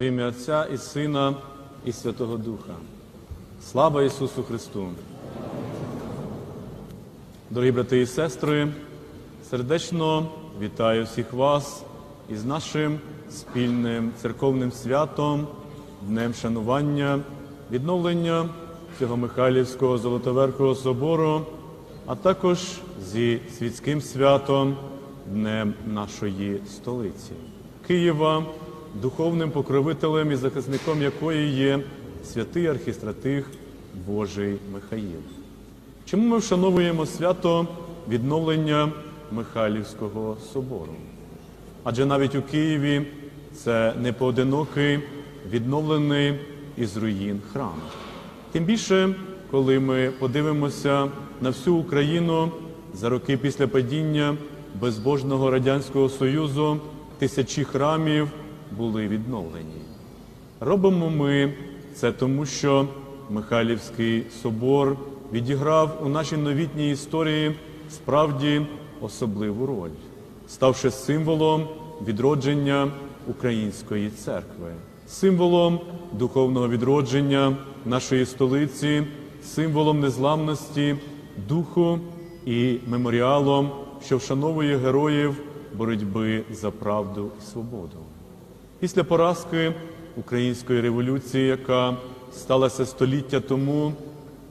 В ім'я Отця і Сина і Святого Духа. Слава Ісусу Христу! Дорогі брати і сестри, сердечно вітаю всіх вас із нашим спільним церковним святом, Днем шанування, відновлення цього Михайлівського Золотоверхового собору, а також зі світським святом, Днем нашої столиці Києва, духовним покровителем і захисником якої є святий архістратих Божий Михаїл. Чому ми вшановуємо свято відновлення Михайлівського собору? Адже навіть у Києві це не поодинокий відновлений із руїн храм. Тим більше, коли ми подивимося на всю Україну за роки після падіння безбожного Радянського Союзу, тисячі храмів були відновлені. Робимо ми це тому, що Михайлівський собор відіграв у нашій новітній історії справді особливу роль, ставши символом відродження української церкви, символом духовного відродження нашої столиці, символом незламності, духу і меморіалом, що вшановує героїв боротьби за правду і свободу. Після поразки української революції, яка сталася століття тому,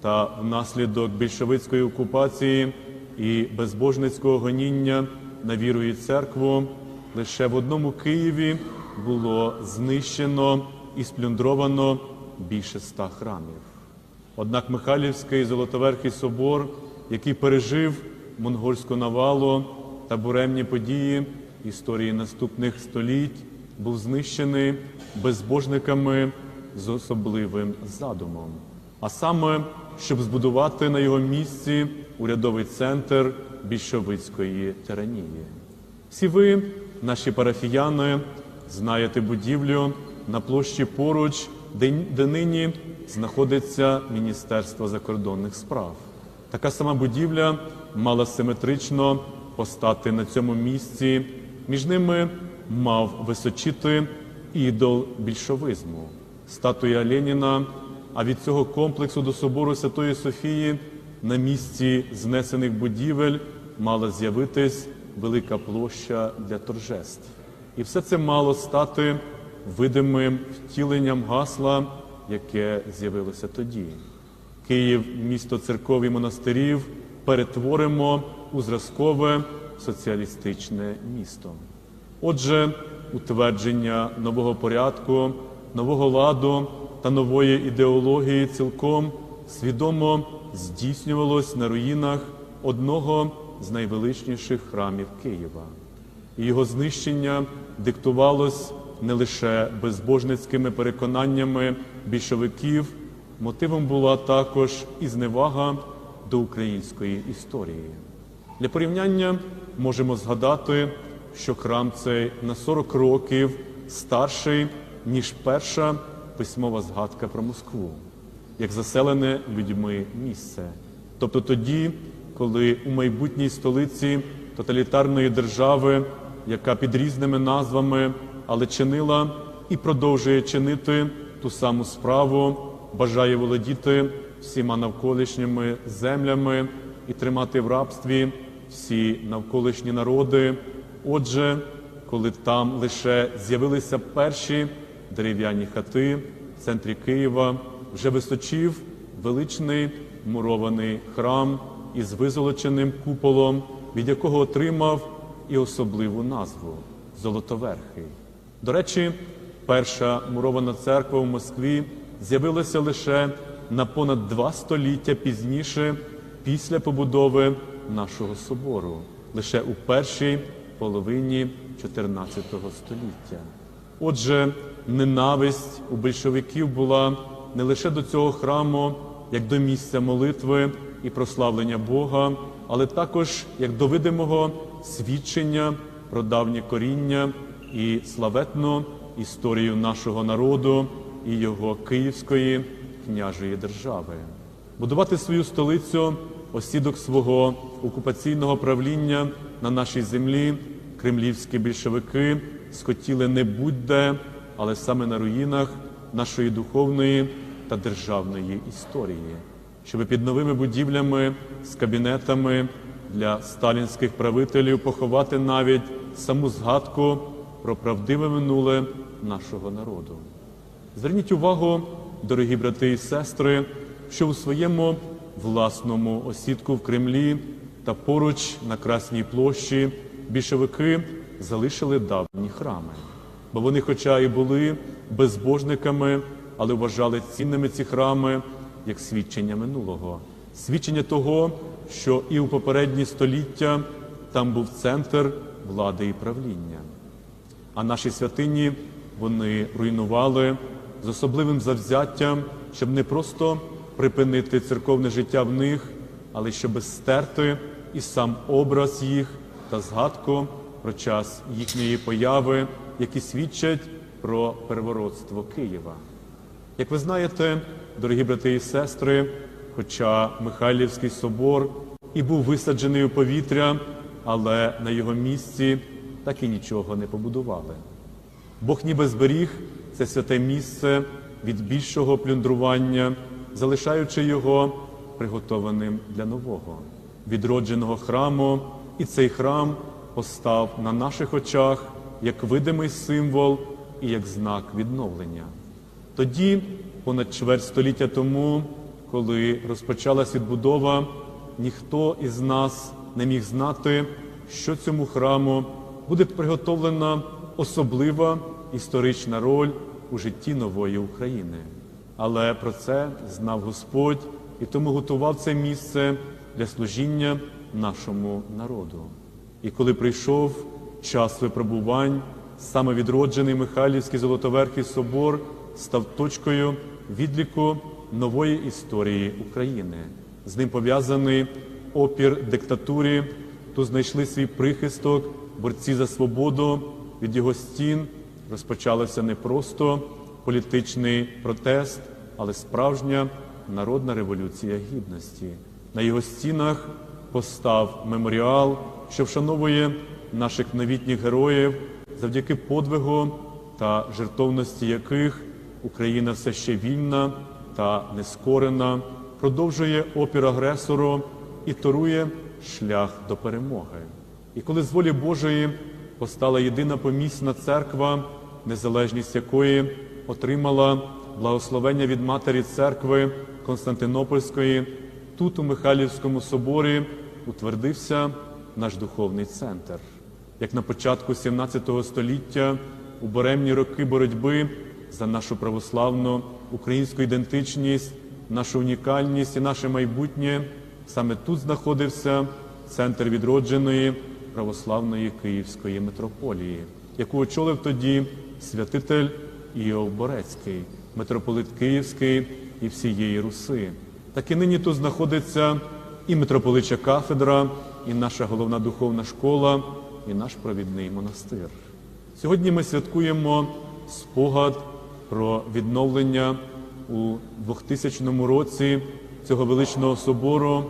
та внаслідок більшовицької окупації і безбожницького гоніння на віру і церкву, лише в одному Києві було знищено і сплюндровано більше ста храмів. Однак Михайлівський Золотоверхий собор, який пережив монгольську навалу та буремні події історії наступних століть, був знищений безбожниками з особливим задумом, а саме, щоб збудувати на його місці урядовий центр більшовицької тиранії. Всі ви, наші парафіяни, знаєте будівлю на площі поруч, де, де нині знаходиться Міністерство закордонних справ. Така сама будівля мала симетрично постати на цьому місці. Між ними мав височити ідол більшовизму, статуя Леніна. А від цього комплексу до собору Святої Софії на місці знесених будівель мала з'явитись велика площа для торжеств. І все це мало стати видимим втіленням гасла, яке з'явилося тоді. Київ, місто церков і монастирів, перетворимо у зразкове соціалістичне місто. Отже, утвердження нового порядку, нового ладу та нової ідеології цілком свідомо здійснювалось на руїнах одного з найвеличніших храмів Києва. І його знищення диктувалось не лише безбожницькими переконаннями більшовиків, мотивом була також і зневага до української історії. Для порівняння можемо згадати, що храм цей на 40 років старший, ніж перша письмова згадка про Москву, як заселене людьми місце. Тобто тоді, коли у майбутній столиці тоталітарної держави, яка під різними назвами, але чинила і продовжує чинити ту саму справу, бажає володіти всіма навколишніми землями і тримати в рабстві всі навколишні народи. Отже, коли там лише з'явилися перші дерев'яні хати в центрі Києва, вже височів величний мурований храм із визолоченим куполом, від якого отримав і особливу назву Золотоверхий. До речі, перша мурована церква в Москві з'явилася лише на понад два століття пізніше, після побудови нашого собору, лише у першій половині 14 століття. Отже, ненависть у більшовиків була не лише до цього храму, як до місця молитви і прославлення Бога, але також як до видимого свідчення про давнє коріння і славетну історію нашого народу і його Київської княжої держави. Будувати свою столицю, осідок свого окупаційного правління на нашій землі, кремлівські більшовики схотіли не будь-де, але саме на руїнах нашої духовної та державної історії, щоб під новими будівлями з кабінетами для сталінських правителів поховати навіть саму згадку про правдиве минуле нашого народу. Зверніть увагу, дорогі брати і сестри, що у своєму власному осідку в Кремлі та поруч на Красній площі більшовики залишили давні храми, бо вони, хоча і були безбожниками, але вважали цінними ці храми як свідчення минулого, свідчення того, що і у попередні століття там був центр влади і правління. А наші святині вони руйнували з особливим завзяттям, щоб не просто припинити церковне життя в них, але щоб стерти і сам образ їх та згадку про час їхньої появи, які свідчать про первородство Києва. Як ви знаєте, дорогі брати і сестри, хоча Михайлівський собор і був висаджений у повітря, але на його місці так і нічого не побудували. Бог ніби зберіг це святе місце від більшого плюндрування, залишаючи його приготованим для нового, відродженого храму, і цей храм постав на наших очах як видимий символ і як знак відновлення. Тоді, понад чверть століття тому, коли розпочалась відбудова, ніхто із нас не міг знати, що цьому храму буде приготовлена особлива історична роль у житті нової України. Але про це знав Господь і тому готував це місце для служіння нашому народу. І коли прийшов час випробувань, саме відроджений Михайлівський Золотоверхий собор став точкою відліку нової історії України. З ним пов'язаний опір диктатурі, тут знайшли свій прихисток, борці за свободу. Від його стін розпочався не просто політичний протест, але справжня народна революція гідності. На його стінах постав меморіал, що вшановує наших новітніх героїв, завдяки подвигу та жертовності яких Україна все ще вільна та нескорена, продовжує опір агресору і торує шлях до перемоги. І коли з волі Божої постала єдина помісна церква, незалежність якої отримала благословення від Матері церкви Константинопольської, тут, у Михайлівському соборі, утвердився наш духовний центр. Як на початку 17 століття, у буремні роки боротьби за нашу православну українську ідентичність, нашу унікальність і наше майбутнє, саме тут знаходився центр відродженої православної Київської митрополії, яку очолив тоді святитель Іов Борецький, митрополит Київський і всієї Руси. Так і нині тут знаходиться і митрополича кафедра, і наша головна духовна школа, і наш провідний монастир. Сьогодні ми святкуємо спогад про відновлення у 2000 році цього величного собору,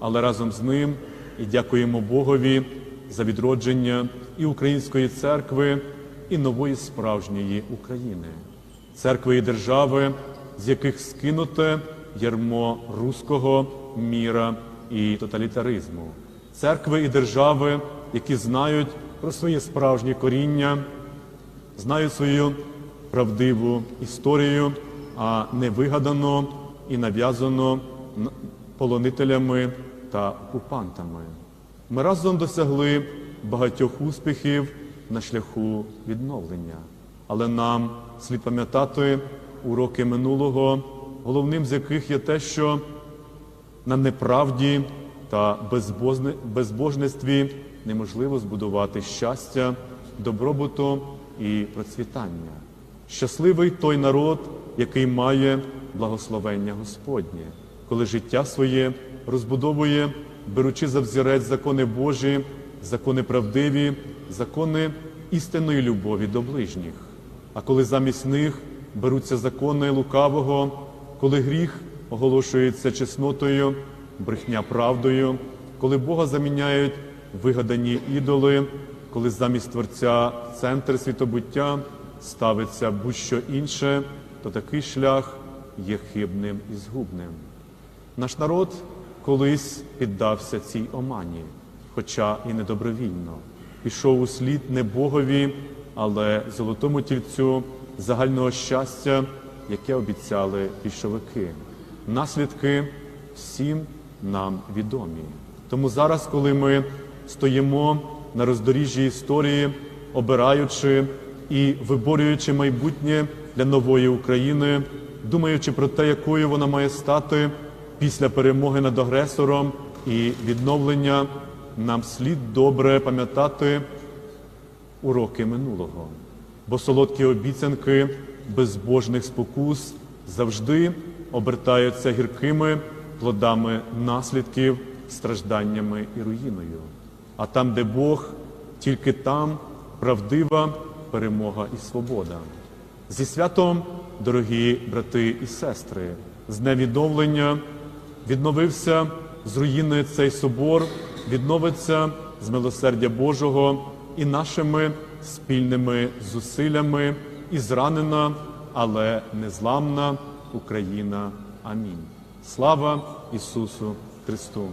але разом з ним і дякуємо Богові за відродження і української церкви, і нової справжньої України, церкви і держави, з яких скинуте ярмо руського міра і тоталітаризму, церкви і держави, які знають про своє справжнє коріння, знають свою правдиву історію, а не вигадано і нав'язано полонителями та окупантами. Ми разом досягли багатьох успіхів на шляху відновлення, але нам слід пам'ятати уроки минулого, головним з яких є те, що на неправді та безбожництві неможливо збудувати щастя, добробуту і процвітання. Щасливий той народ, який має благословення Господнє, коли життя своє розбудовує, беручи за взірець закони Божі, закони правдиві, закони істинної любові до ближніх. А коли замість них беруться закони лукавого, коли гріх оголошується чеснотою, брехня правдою, коли Бога заміняють вигадані ідоли, коли замість Творця центр світобуття ставиться будь-що інше, то такий шлях є хибним і згубним. Наш народ колись піддався цій омані, хоча і недобровільно. Пішов у слід не Богові, але золотому тільцю загального щастя, яке обіцяли більшовики. Наслідки всім нам відомі. Тому зараз, коли ми стоїмо на роздоріжжі історії, обираючи і виборюючи майбутнє для нової України, думаючи про те, якою вона має стати після перемоги над агресором і відновлення, нам слід добре пам'ятати уроки минулого, бо солодкі обіцянки безбожних спокус завжди обертаються гіркими плодами наслідків, стражданнями і руїною. А там, де Бог, тільки там правдива перемога і свобода. Зі святом, дорогі брати і сестри, з днем відновлення відновився з руїни цей собор, відновиться з милосердя Божого і нашими спільними зусиллями, і зранена, але незламна Україна. Амінь. Слава Ісусу Христу!